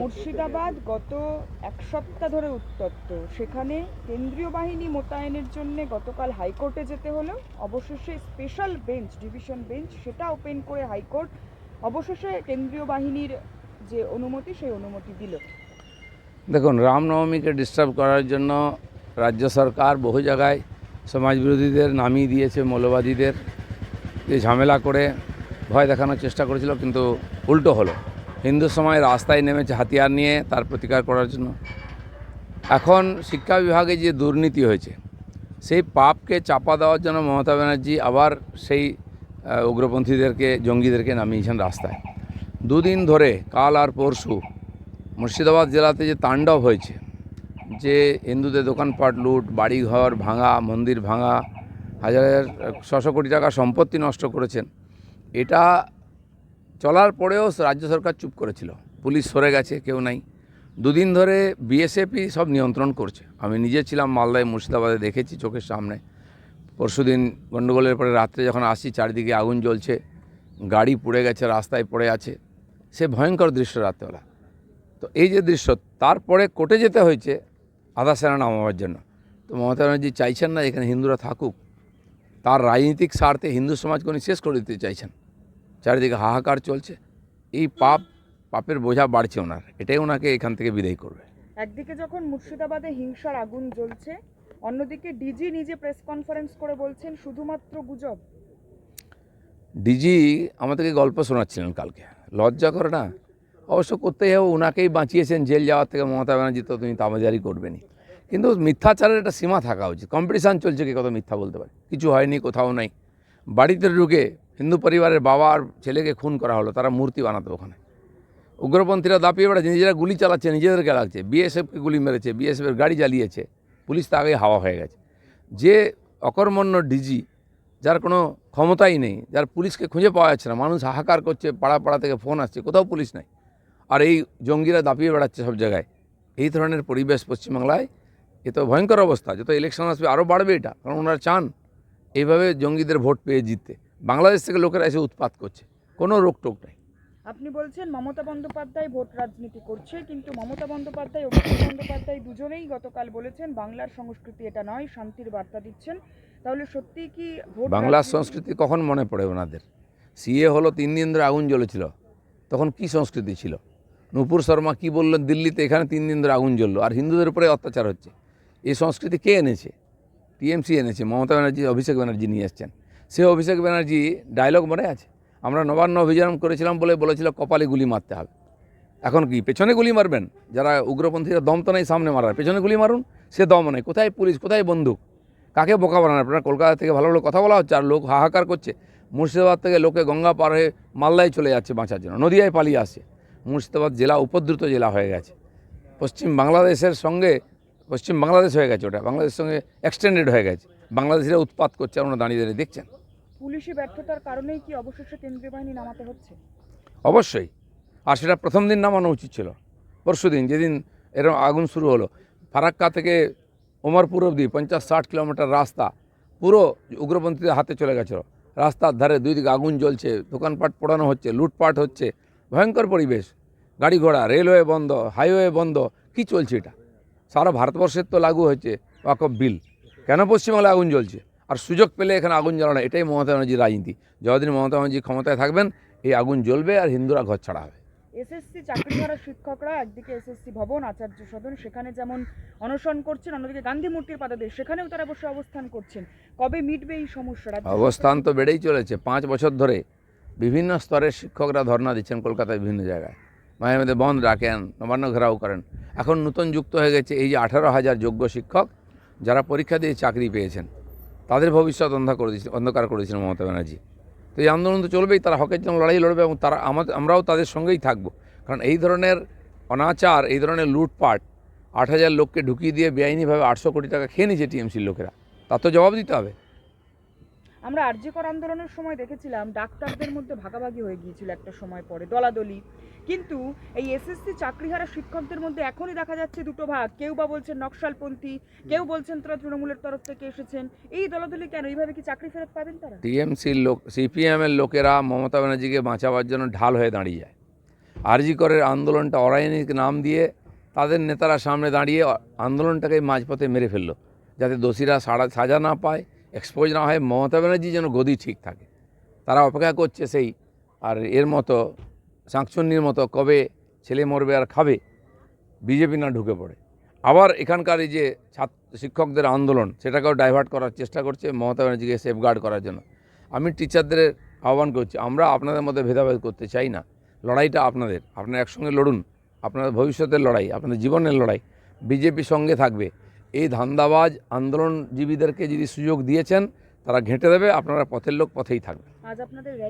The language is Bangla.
মুর্শিদাবাদ গত এক সপ্তাহ ধরে উত্তপ্ত। সেখানে কেন্দ্রীয় বাহিনী মোতায়েনের জন্য গতকাল হাইকোর্টে যেতে হলো। অবশেষে স্পেশাল বেঞ্চ ডিভিশন বেঞ্চ সেটা ওপেন করে হাইকোর্ট অবশেষে কেন্দ্রীয় বাহিনীর যে অনুমতি সেই অনুমতি দিল। দেখুন রামনবমীকে ডিস্টার্ব করার জন্য রাজ্য সরকার বহু জায়গায় সমাজ বিরোধীদের নামিয়ে দিয়েছে মৌলবাদীদের। যে ঝামেলা করে ভয় দেখানোর চেষ্টা করেছিল কিন্তু উল্টো হলো। হিন্দু সমাজ রাস্তায় নেমেছে হাতিয়ার নিয়ে, তার প্রতিকার করার জন্য। এখন শিক্ষা বিভাগে যে দুর্নীতি হয়েছে, সেই পাপকে চাপা দেওয়ার জন্য মমতা ব্যানার্জি আবার সেই উগ্রপন্থীদেরকে, জঙ্গিদেরকে নামিয়েছেন রাস্তায়। দুদিন ধরে, কাল আর পরশু, মুর্শিদাবাদ জেলাতে যে তাণ্ডব হয়েছে, যে হিন্দুদের দোকানপাট লুট, বাড়িঘর ভাঙা, মন্দির ভাঙা, হাজার হাজার ছশো কোটি টাকা সম্পত্তি নষ্ট করেছেন, এটা চলার পরেও রাজ্য সরকার চুপ করেছিল। পুলিশ সরে গেছে, কেউ নাই। দুদিন ধরে বিএসএফই সব নিয়ন্ত্রণ করছে। আমি নিজে ছিলাম মালদায়, মুর্শিদাবাদে দেখেছি চোখের সামনে। পরশুদিন গণ্ডগোলের পরে রাত্রে যখন আসি চারিদিকে আগুন জ্বলছে, গাড়ি পুড়ে গেছে, রাস্তায় পড়ে আছে। সে ভয়ঙ্কর দৃশ্য রাত্রেবেলা। তো এই যে দৃশ্য, তারপরে কোর্টে যেতে হয়েছে আধা সেনা নামাবার জন্য। তো মমতা ব্যানার্জি চাইছেন না এখানে হিন্দুরা থাকুক। তার রাজনীতিক স্বার্থে হিন্দু সমাজকে উনি শেষ করে দিতে চাইছেন। চারিদিকে হাহাকার চলছে। এই পাপ পাপের বোঝা বাড়ছে ওনার। এটাই ওনাকে এখান থেকে বিদায় করবে। একদিকে যখন মুর্শিদাবাদে হিংসার আগুন জ্বলছে অন্যদিকে ডিজি নিজে প্রেস কনফারেন্স করে বলছেন শুধুমাত্র গুজব। ডিজি আমাদেরকে গল্প শোনাচ্ছিলেন কালকে। লজ্জা করে না? অবশ্য করতেই হবে ওনাকেই বাঁচিয়েছেন জেল যাওয়ার থেকে মমতা ব্যানার্জি তো তুমি তামাজারি করবেনি কিন্তু মিথ্যাচারের একটা সীমা থাকা উচিত। কম্পিটিশান চলছে কি কত মিথ্যা বলতে পারে? কিছু হয়নি কোথাও নাই। বাড়িতে ঢুকে হিন্দু পরিবারের বাবা আর ছেলেকে খুন করা হলো, তারা মূর্তি বানাতো ওখানে। উগ্রপন্থীরা দাপিয়ে বেড়াচ্ছে, নিজেরা গুলি চালাচ্ছে, নিজেদেরকে লাগছে। বিএসএফকে গুলি মেরেছে বিএসএফের গাড়ি জ্বালিয়েছে, পুলিশ তো আগেই হাওয়া হয়ে গেছে। যে অকর্মণ্য ডিজি যার কোনো ক্ষমতাই নেই, যার পুলিশকে খুঁজে পাওয়া যাচ্ছে না, মানুষ হাহাকার করছে, পাড়া পাড়া থেকে ফোন আসছে, কোথাও পুলিশ নাই। আর এই জঙ্গিরা দাপিয়ে বেড়াচ্ছে সব জায়গায়। এই ধরনের পরিবেশ পশ্চিমবাংলায়, এ তো ভয়ঙ্কর অবস্থা, যত ইলেকশন আসবে আরও বাড়বে এটা, কারণ ওনারা চান, এইভাবে জঙ্গিদের ভোট পেয়ে জিততে। বাংলাদেশ থেকে লোকেরা এসে উৎপাত করছে। কোনো রোকটোক নাই। আপনি বলছেন মমতা বন্দ্যোপাধ্যায় ভোট রাজনীতি করছে কিন্তু মমতা বন্দ্যোপাধ্যায় অভিষেক বন্দ্যোপাধ্যায় দুজনেই গতকাল বলেছেন বাংলার সংস্কৃতি এটা নয় শান্তির বার্তা দিচ্ছেন। তাহলে সত্যিই কি ভোট বাংলার সংস্কৃতি কখন মনে পড়ে ওনাদের? সিএ হলো তিন দিন ধরে আগুন জ্বলেছিল। তখন কি সংস্কৃতি ছিল? নূপুর শর্মা কি বললেন দিল্লিতে এখানে তিন দিন ধরে আগুন জ্বললো। আর হিন্দুদের উপরে অত্যাচার হচ্ছে। এই সংস্কৃতি কে এনেছে? টিএমসি এনেছে মমতা ব্যানার্জি অভিষেক ব্যানার্জি নিয়ে এসছেন। সে অভিষেক ব্যানার্জি ডায়লগ মনে আছে? আমরা নবান্ন অভিযান করেছিলাম বলে বলেছিল, কপালে গুলি মারতে হবে। এখন কি, পেছনে গুলি মারবেন? যারা উগ্রপন্থীরা দম তো নেই সামনে মারার, পেছনে গুলি মারুন? সে দম নেই। কোথায় পুলিশ, কোথায় বন্দুক? কাকে বোকা বানান? আপনারা কলকাতা থেকে ভালো ভালো কথা বলা হচ্ছে, আর লোক হাহাকার করছে। মুর্শিদাবাদ থেকে লোকে গঙ্গা পার হয়ে মালদায় চলে যাচ্ছে বাঁচার জন্য। নদিয়ায় পালিয়ে আসছে। মুর্শিদাবাদ জেলা, উপদ্রুত জেলা হয়ে গেছে। পশ্চিম বাংলাদেশের সঙ্গে, পশ্চিম বাংলাদেশ হয়ে গেছে ওটা। বাংলাদেশের সঙ্গে এক্সটেন্ডেড হয়ে গেছে। বাংলাদেশিরা উৎপাত করছে আপনারা দাঁড়িয়ে দাঁড়িয়ে দেখছেন। পুলিশি ব্যর্থতার কারণেই কি অবশেষে কেন্দ্রীয় বাহিনী নামাতে হচ্ছে? অবশ্যই। আর সেটা প্রথম দিন নামানো উচিত ছিল। পরশু দিন, যেদিন এরকম আগুন শুরু হলো। ফারাক্কা থেকে ওমরপুর অবধি পঞ্চাশ ষাট কিলোমিটার রাস্তা পুরো উগ্রপন্থীদের হাতে চলে গেছিল। রাস্তার ধারে দুই দিকে আগুন জ্বলছে, দোকানপাট পোড়ানো হচ্ছে, লুটপাট হচ্ছে। ভয়ঙ্কর পরিবেশ। গাড়ি ঘোড়া, রেলওয়ে বন্ধ, হাইওয়ে বন্ধ, কি চলছে এটা? সারা ভারতবর্ষের তো লাগু হয়েছে ওয়াকফ বিল। কেন পশ্চিমবাংলায় আগুন জ্বলছে? আর সুযোগ পেলে এখানে আগুন জ্বালানো এটাই মমতা ব্যানার্জির রাজনীতি। যতদিন মমতা ব্যানার্জি ক্ষমতায় থাকবেন এই আগুন জ্বলবে আর হিন্দুরা ঘর ছাড়া হবে। এসএসসি চাকরিধারা শিক্ষকরা একদিকে এসএসসি ভবন আচার্য সদন সেখানে যেমন অনশন করছেন অন্যদিকে গান্ধী মূর্তির পাদদেশ সেখানেও তারা বসে অবস্থান করছেন। কবে মিটবে এই সমস্যাটা অবস্থান তো বেড়েই চলেছে। পাঁচ বছর ধরে বিভিন্ন স্তরের শিক্ষকরা ধর্ণা দিচ্ছেন কলকাতায় বিভিন্ন জায়গায়। মাঝে মধ্যে বন্ধ রাখেন নবান্ন ঘেরাও করেন। এখন নতুন যুক্ত হয়ে গেছে এই যে আঠারো হাজার যোগ্য শিক্ষক যারা পরীক্ষা দিয়ে চাকরি পেয়েছেন। তাদের ভবিষ্যৎ অন্ধকার করে দিয়েছিল, অন্ধকার করেছিলেন মমতা ব্যানার্জি। তো এই আন্দোলন তো চলবেই, তারা হকের জন্য লড়াই লড়বে এবং তারা আমাদের, আমরাও তাদের সঙ্গেই থাকব। কারণ এই ধরনের অনাচার, এই ধরনের লুটপাট, আট হাজার লোককে ঢুকিয়ে দিয়ে বেআইনিভাবে আটশো কোটি টাকা খেয়ে নিয়েছে টিএমসির লোকেরা, তার তো জবাব দিতে হবে। আমরা আরজিকর আন্দোলনের সময় দেখেছিলাম ডাক্তারদের মধ্যে ভাগাভাগি হয়ে গিয়েছিল একটা সময় পরে দলাদলি। কিন্তু এই এসএসসি চাকরিহারা শিক্ষকদের মধ্যে এখনই দেখা যাচ্ছে দুটো ভাগ। কেউ বা বলছেন নকশালপন্থী কেউ বলছেন তারা তৃণমূলের তরফ থেকে এসেছেন। এই দলাদলি কেন? এইভাবে কি চাকরি ফেরত পাবেন তারা? টিএমসির লোক সিপিএমের লোকেরা মমতা ব্যানার্জিকে বাঁচাবার জন্য ঢাল হয়ে দাঁড়িয়ে যায়। আরজি করের আন্দোলনটা অরাজনৈতিক নাম দিয়ে তাদের নেতারা সামনে দাঁড়িয়ে আন্দোলনটাকে মাঝপথে মেরে ফেলল। যাতে দোষীরা সাড়া সাজা না পায়। এক্সপোজ না হয়, মমতা ব্যানার্জি যেন গদি ঠিক থাকে। তারা অপেক্ষা করছে সেই, আর এর মতো শাঁকচুন্নির মতো কবে ছেলে মরবে আর খাবে বিজেপি না ঢুকে পড়ে। আবার এখানকার এই যে ছাত্র শিক্ষকদের আন্দোলন, সেটাকেও ডাইভার্ট করার চেষ্টা করছে মমতা ব্যানার্জিকে সেফগার্ড করার জন্য। আমি টিচারদের আহ্বান করছি, আমরা আপনাদের মধ্যে ভেদাভেদ করতে চাই না। লড়াইটা আপনাদের, আপনারা একসঙ্গে লড়ুন। আপনাদের ভবিষ্যতের লড়াই, আপনাদের জীবনের লড়াই বিজেপি সঙ্গে থাকবে। এই ধান্দাবাজ আন্দোলনজীবীদেরকে যদি সুযোগ দিয়েছেন তারা ঘেঁটে দেবে আপনারা পথের লোক পথেই থাকবে